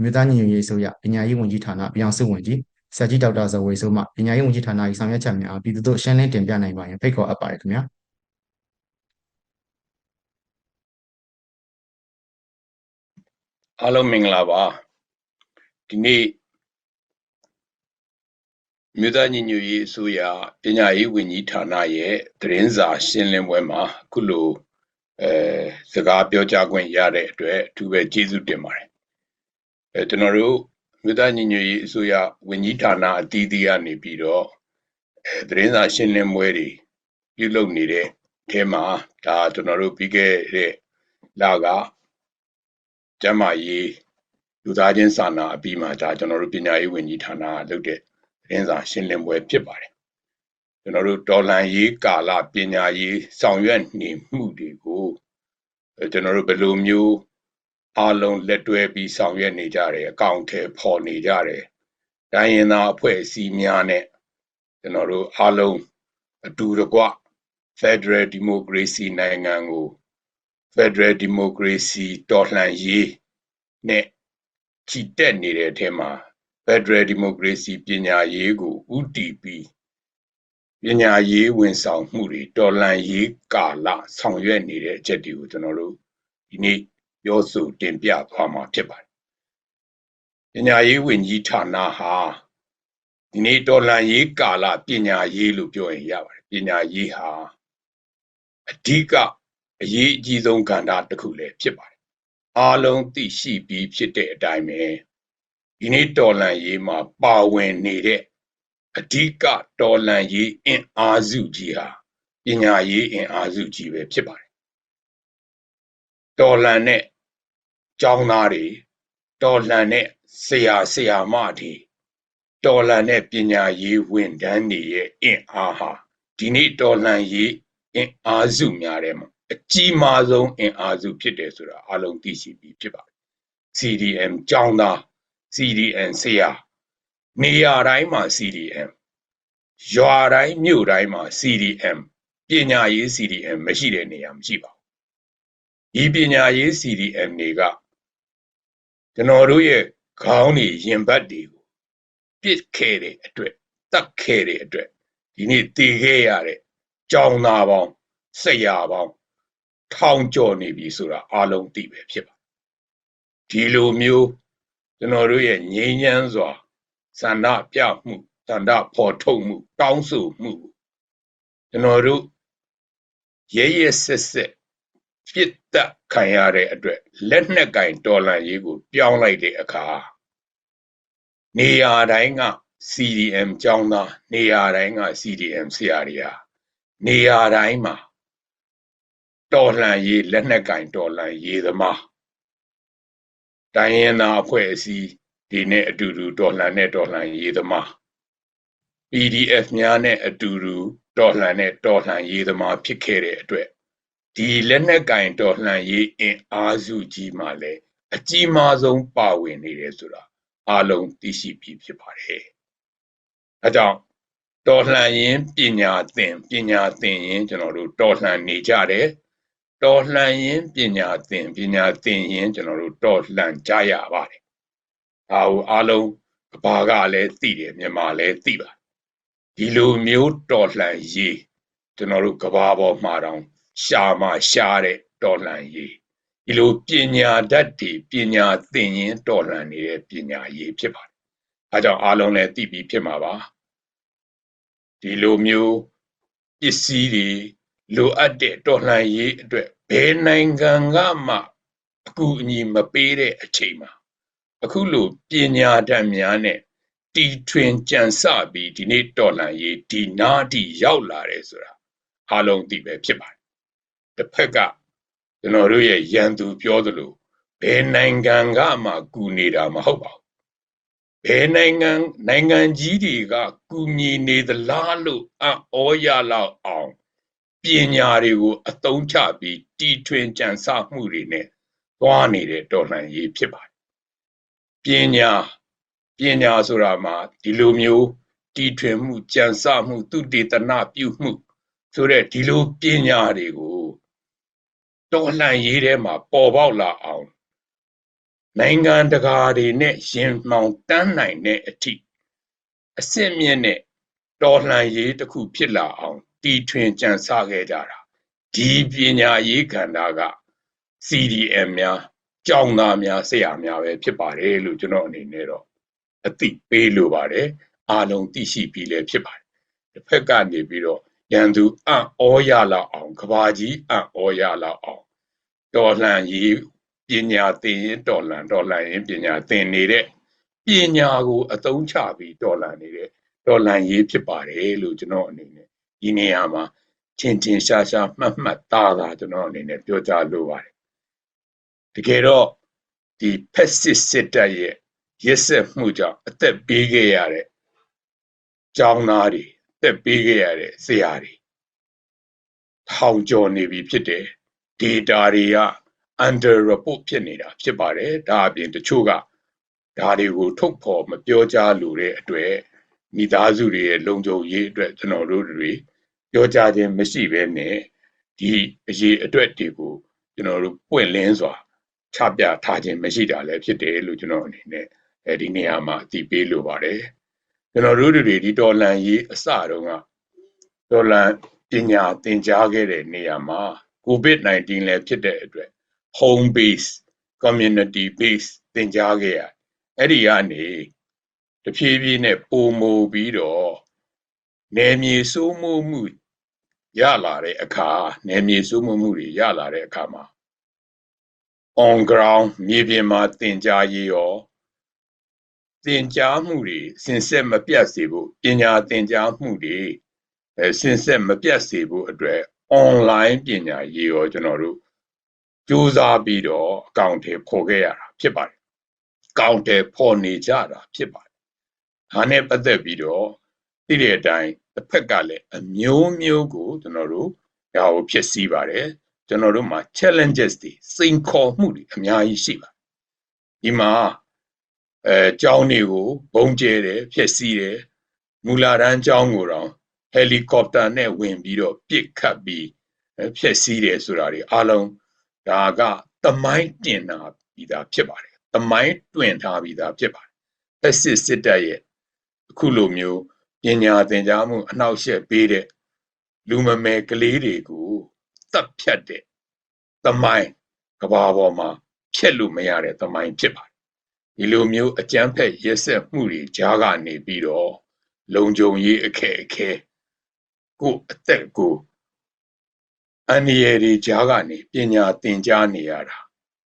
မြို့သားညီညွတ်ရေးအစိုးရပညာရေးဝန်ကြီးဌာနပြည်အောင်စုဝန်ကြီးဆရာကြီးဒေါက်တာဇော်ဝေဆိုးမှပညာရေးဝန်ကြီးဌာန၏ဆောင်ရွက်ချက်များအားပြည်သူတို့ရှင်းလင်းတင်ပြနိုင်ပါရန်ဖိတ်ခေါ်အပ်ပါတယ်ခင်ဗျာ။အားလုံးမင်္ဂလာပါဒီနေ့မြို့သားညီညွတ်ရေးအစိုးရပညာရေးဝန်ကြီးဌာနရဲ့သတင်းစာရှင်းလင်းပွဲမှာအခုလိုအဲစကားပြောကြားခွင့်ရတဲ့အတွက်အထူးပဲကျေးဇူးတင်ပါတယ် အဲကျွန်တော်တို့မြို့သားညီညွတ်ရေးအစိုးရဝန်ကြီးဌာနအသီးသီးကနေပြီးတော့အဲသတင်းစာရှင်းလင်းပွဲတွေပြုလုပ်နေတဲ့အထဲမှာဒါကျွန်တော်တို့ပြီးခဲ့တဲ့လကကျမကြီးလူသားချင်းစာနာအပြီးမှာဒါကျွန်တော်တို့ပညာရေးဝန်ကြီးဌာနကလုပ်တဲ့သတင်းစာရှင်းလင်းပွဲဖြစ်ပါတယ်ကျွန်တော်တို့တော်လန်ရေးကာလပညာရေးဆောင်ရွက်နေမှုတွေကိုကျွန်တော်တို့ဘယ်လိုမျိုး အားလုံးလက်တွဲပြီးဆောင်ရွက်နေကြတယ်အကောင့်ထဲပေါ်နေကြတယ်တိုင်းရင်းသားအဖွဲ့အစည်းများနဲ့ကျွန်တော်တို့အားလုံးအတူတကွ Federal Democracy နိုင်ငံကို Federal Democracy တော်လှန်ရေးနဲ့ချီတက်နေတဲ့အထက်မှာ Federal Democracy ပညာရေးကိုဥတီပြီးပညာရေးဝန်ဆောင်မှုတွေတော်လှန်ရေးကာလဆောင်ရွက်နေတဲ့အချက်တွေကိုကျွန်တော်တို့ဒီနေ့ ပြောဆိုတင်ပြသွားမှာဖြစ်ပါတယ်ပညာရေးဝန်ကြီးဌာနဟာဒီနေ့တော်လှန်ရေးကာလပညာရေးလို့ပြောရင်ရပါတယ်ပညာရေးဟာအဓိကအရေးအကြီးဆုံးကဏ္ဍတစ်ခုလည်းဖြစ်ပါတယ်အားလုံးသိရှိပြီးဖြစ်တဲ့အတိုင်းပဲဒီနေ့တော်လှန်ရေးမှာပါဝင်နေတဲ့အဓိကတော်လှန်ရေးအင်အားစုကြီးဟာပညာရေးအင်အားစုကြီးပဲဖြစ်ပါတယ်တော်လှန်တဲ့ ကျောင်းသားတွေတော်လှန်တဲ့ဆရာဆရာမတွေတော်လှန်တဲ့ပညာရေးဝန်ထမ်းတွေရဲ့အင်အားဟာဒီနေ့တော်လှန်ရေးအင်အားစုများထဲမှာအကြီးမားဆုံးအင်အားစုဖြစ်တယ်ဆိုတာအလုံးသိရှိပြီးဖြစ်ပါတယ် CDM ကျောင်းသား CDM ဆရာနေရာတိုင်းမှာ CDM ရွာတိုင်းမြို့တိုင်းမှာ CDM ပညာရေး CDM မရှိတဲ့နေရာမရှိပါဘူးဒီပညာရေး CDM တွေက ကျွန်တော်တို့ရဲ့ခေါင်းတွေရင်ဘတ်တွေကိုပြစ်ခဲ့တဲ့အတွက်တတ်ခဲ့တဲ့အတွက်ဒီနေ့တည်ခဲ့ရတဲ့ကြောင်သားပေါင်းဆရာပေါင်းထောင်ကျော်နေပြီဆိုတာအားလုံးသိပဲဖြစ်ပါဒီလိုမျိုးကျွန်တော်တို့ရဲ့ငြိမ်းချမ်းစွာဆန္ဒပြမှုဆန္ဒဖော်ထုတ်မှု တောင်းဆိုမှုကျွန်တော်တို့ရဲရဲဆက်ဆက် ပြစ်တက်ခံရတဲ့အတွက်လက်နက်ကင်တော်လှန်ရေးကို ပြောင်းလိုက်တဲ့အခါနေရာတိုင်းက CDM ကျောင်းသားနေရာတိုင်းက CDM ဆရာတွေဟာနေရာတိုင်းမှာတော်လှန်ရေးလက်နက်ကင်တော်လှန်ရေးသမားတိုင်းရင်းသားအဖွဲ့အစည်းဒီနဲ့အတူတူတော်လှန်တဲ့တော်လှန်ရေးသမား PDF များနဲ့အတူတူတော်လှန်တဲ့တော်လှန်ရေးသမားဖြစ်ခဲ့တဲ့အတွက် ဒီလက်နက်ကင်တော်လှန်ရေးအင်အားစုကြီးမှလည်းအကြီးမားဆုံးပါဝင်နေတယ်ဆိုတာအလုံးသိရှိပြီးဖြစ်ပါတယ်။အဲကြောင့်တော်လှန်ရင်ပညာသင်ပညာသင်ရင်ကျွန်တော်တို့တော်လှန်နေကြတယ်တော်လှန်ရင်ပညာသင်ပညာသင်ရင်ကျွန်တော်တို့တော်လှန်ကြရပါတယ်။ဒါကိုအလုံးကဘာကလည်းသိတယ်မြန်မာလည်းသိပါဒီလိုမျိုးတော်လှန်ရေးကျွန်တော်တို့ကဘာပေါ်မှာတောင် ရှာမှရှားတဲ့တော်လှန်ရေးဒီလိုပညာတတ်တွေပညာသင်ရင်တော်လှန်နေတဲ့ပညာရေးဖြစ်ပါတယ်။အဲကြောင့်အားလုံးလည်းသိပြီးဖြစ်မှာပါ။ဒီလိုမျိုးပစ္စည်းတွေလိုအပ်တဲ့တော်လှန်ရေးအတွက်ဘယ်နိုင်ငံကမှအကူအညီမပေးတဲ့အချိန်မှာအခုလိုပညာတတ်များနဲ့တီထွင်ကြံစပြီးဒီနေ့တော်လှန်ရေးဒီနာတီရောက်လာတယ်ဆိုတာအားလုံးသိပဲဖြစ်ပါတယ် တစ်ဖက်ကကျွန်တော်တို့ရဲ့ရန်သူပြောသလိုဘယ်နိုင်ငံကမှကူနေတာမဟုတ်ပါဘူးဘယ်နိုင်ငံနိုင်ငံကြီးတွေကကူညီနေသလားလို့အံ့ဩရလောက်အောင်ပညာတွေကိုအသုံးချပြီးတီထွင်ကြံစမှုတွေနဲ့သွားနေတဲ့တော်လှန်ရေးဖြစ်ပါတယ်ပညာပညာဆိုတာမှာဒီလိုမျိုးတီထွင်မှုကြံစမှုသူတေသနပြုမှုဆိုတဲ့ဒီလိုပညာတွေကို တော်လှန်ရေးထဲမှာပေါ်ပေါက်လာအောင်နိုင်ငံတကာတွေနဲ့ရင်မှောင်တန်းနိုင်တဲ့အထိအစစ်မြင့်တဲ့တော်လှန်ရေးတစ်ခုဖြစ်လာအောင်တီထွင်ကြံစခဲ့ကြတာဒီပညာရေးကဏ္ဍက CDM များကြောင်းသားများဆရာများပဲဖြစ်ပါတယ်လို့ကျွန်တော်အနေနဲ့တော့အသိပေးလိုပါတယ်အားလုံးသိရှိပြီးလည်းဖြစ်ပါတယ်တစ်ဖက်ကနေပြီးတော့ ရန်သူအံ့ဩရလောက်အောင်ကဘာကြီးအံ့ဩရလောက်အောင်တော်လှန်ရေးပညာသင်ရင်တော်လှန်တော်လှန်ရင်ပညာသင်နေတဲ့ပညာကိုအသုံးချပြီးတော်လှန်နေတဲ့တော်လှန်ရေးဖြစ်ပါတယ်လို့ကျွန်တော်အနေနဲ့ဒီနေရာမှာထင်ထင်ရှားရှားမှတ်မှတ်သားသားကျွန်တော်အနေနဲ့ပြောကြားလိုပါတယ်တကယ်တော့ဒီဖက်စစ်စစ်တပ်ရဲ့ရစ်ဆက်မှုကြောင့်အသက်ပေးခဲ့ရတဲ့ကျောင်းသားတွေအ သက်ပေးခဲ့ရတဲ့ ဆရာတွေ ထောင်ကျော်နေပြီဖြစ်တယ် data တွေက under report ဖြစ်နေတာ ဖြစ်ပါတယ် ဒါအပြင် တချို့က ဒါတွေကို ထုတ်ဖော်မပြောကြားလိုတဲ့အတွက် မိသားစုတွေရဲ့ လုံခြုံရေးအတွက် ကျွန်တော်တို့တွေ ပြောကြားခြင်းမရှိဘဲနဲ့ ဒီအရေးအတွက်တွေကို ကျွန်တော်တို့ ပွင့်လင်းစွာ ချပြထားခြင်းမရှိတာလည်း ဖြစ်တယ်လို့ ကျွန်တော်အနေနဲ့အဲဒီနေရာမှာ အသိပေးလိုပါတယ် ကျွန်တော်တို့တွေဒီတော်လန်ရေးအစတုန်းကတော်လန်ပညာသင်ကြားခဲ့တဲ့နေရာမှာ COVID-19 လည်းဖြစ်တဲ့အတွက် home base community base သင်ကြားခဲ့ရအဲ့ဒီကနေတဖြည်းဖြည်းနဲ့ပုံမူပြီးတော့နယ်မြေစိုးမိုးမှုရလာတဲ့အခါနယ်မြေစိုးမိုးမှုတွေရလာတဲ့အခါမှာ on ground မြေပြင်မှာသင်ကြားရေးရော သင်ကြားမှုတွေစင်ဆက်မပြတ်စေဖို့ပညာသင်ကြားမှုတွေအဲစင်ဆက်မပြတ်စေဖို့အတွက် online ပညာရေးရောကျွန်တော်တို့စူးစမ်းပြီးတော့အကောင့်ထဲပေါ်ခဲ့ရတာဖြစ်ပါတယ်။အကောင့်ထဲပေါ်နေကြတာဖြစ်ပါတယ်။ဒါနဲ့ပတ်သက်ပြီးတော့သိတဲ့အတိုင်းတစ်ဖက်ကလည်းအမျိုးမျိုးကိုကျွန်တော်တို့ဒါကိုဖြစ်စည်းပါတယ်။ကျွန်တော်တို့မှာ challenges တွေစိန်ခေါ်မှုတွေအများကြီးရှိပါတယ်။ဒီမှာ အဲကျောင်းတွေကိုဘုံကျဲတယ်ဖြစ်စည်းတယ်မူလာတန်းကျောင်းကိုတော့ဟယ်လီကော်ပတာနဲ့ဝင်ပြီးတော့ပစ်ခတ်ပြီးဖျက်ဆီးတယ်ဆိုတာတွေအလုံးဒါကသမိုင်းတင်တာပြီးသားဖြစ်ပါတယ်သမိုင်းတွင်ထားပြီးသားဖြစ်ပါတယ်ဖက်စစ်စစ်တပ်ရဲ့အခုလိုမျိုးပညာသင်ကြားမှုအနှောက်အယှက်ပေးတဲ့လူမမယ်ကလေးတွေကိုတပ်ဖြတ်တဲ့သမိုင်းကဘာပေါ်မှာဖြက်လို့မရတဲ့သမိုင်းဖြစ်ပါတယ် ဒီလိုမျိုးအကြမ်းဖက်ရက်ဆက်မှုတွေကြားကနေပြီးတော့လုံခြုံရေးအခက်အခဲကိုအသက်ကိုအန္တရာယ်တွေကြားကနေပညာသင်ကြားနေရတာ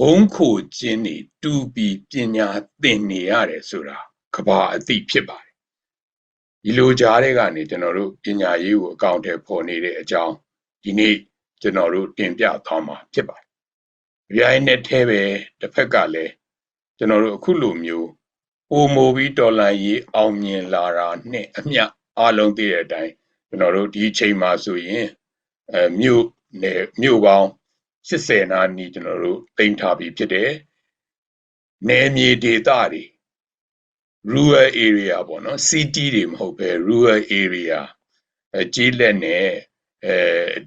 ဘုံခိုခြင်းတွေတူပြီးပညာသင်နေရတယ်ဆိုတာကဘာအသိဖြစ်ပါတယ်ဒီလိုကြားတဲ့ကနေကျွန်တော်တို့ပညာရေးကိုအကောင့်ထဲပေါ်နေတဲ့အကြောင်းဒီနေ့ကျွန်တော်တို့တင်ပြသွားမှာဖြစ်ပါတယ်။ဒီအိုင်းနဲ့ထဲပဲတစ်ဖက်ကလည်း ကျွန်တော်တို့အခုလိုမျိုးပိုမိုပြီးတော်လန်ရေးအောင်မြင်လာတာနဲ့အမျှအားလုံးသိတဲ့အတိုင်းကျွန်တော်တို့ဒီချိန်မှာဆိုရင်အဲမြို့နယ်မြို့ပေါင်း80နာနီကျွန်တော်တို့တင်ထားပြီးဖြစ်တယ်။နယ်မြေဒေသတွေ rural area ပေါ့နော် city တွေမဟုတ်ပဲ rural area အဲကြီးလက်နဲ့အဲ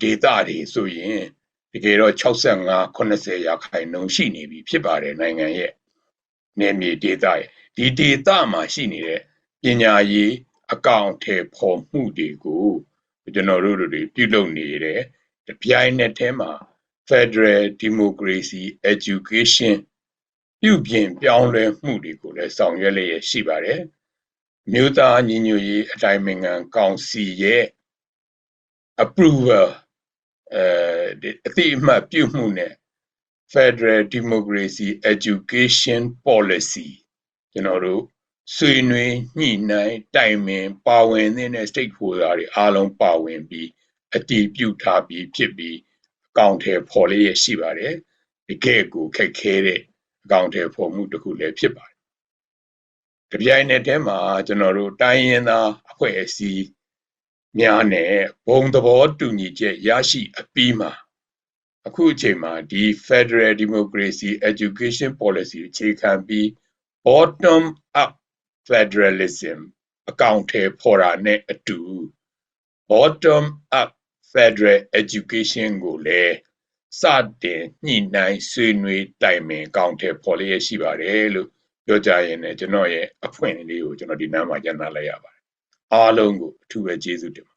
ဒေသတွေဆိုရင်တကယ်တော့65 80ရာခိုင်နှုန်းရှိနေပြီဖြစ်ပါတယ်နိုင်ငံရဲ့ နယ်မြေဒေသရဲ့ဒီဒေသမှာရှိနေတဲ့ပညာရေးအကောင့်ထဲပေါ်မှုတွေကိုကျွန်တော်တို့တွေပြုလုပ်နေတယ်တပြိုင်နက်တည်းမှာ Federal Democracy Education ပြုပြင်ပြောင်းလဲမှုတွေကိုလည်းဆောင်ရွက်လျက်ရှိပါတယ်မြို့သားညီညွတ်ရေးအတိုင်းအငံကောင်စီရဲ့ approval အဲအတိအမှတ်ပြုမှုနဲ့ Federal Democracy Education Policy ကျွန်တော်တို့ဆွေးနွေးညှိနှိုင်းတိုင်ပင်ပါဝင်တဲ့ stakeholder တွေအားလုံးပါဝင်ပြီးအတည်ပြုထားပြီးဖြစ်ပြီးအကောင့်ထဲပေါ်လေးရရှိပါတယ်တကယ်ကိုခက်ခဲတဲ့အကောင့်ထဲပေါ်မှုတစ်ခုလည်းဖြစ်ပါတယ်တပြိုင်နက်တည်းမှာကျွန်တော်တို့တိုင်းရင်းသားအဖွဲ့အစည်းများနဲ့ဘုံသဘောတူညီချက်ရရှိအပြီးမှာ အခုအချိန်မှာဒီ Federal Democracy Education Policy အခြေခံပြီး bottom up federalism အကောင့်ထဲပေါ်တာနဲ့အတူ bottom up federal education ကိုလည်းစတင်ညှိနှိုင်းဆွေးနွေးတိုင်ပင်ကောင်းတဲ့ပေါ်လျက်ရှိပါတယ်လို့ပြောကြရင်လည်းကျွန်တော်ရဲ့အဖွင့်လေးကိုကျွန်တော်ဒီနားမှာညှနာလိုက်ရပါတယ်အားလုံးကိုအထူးပဲကျေးဇူးတင်ပါ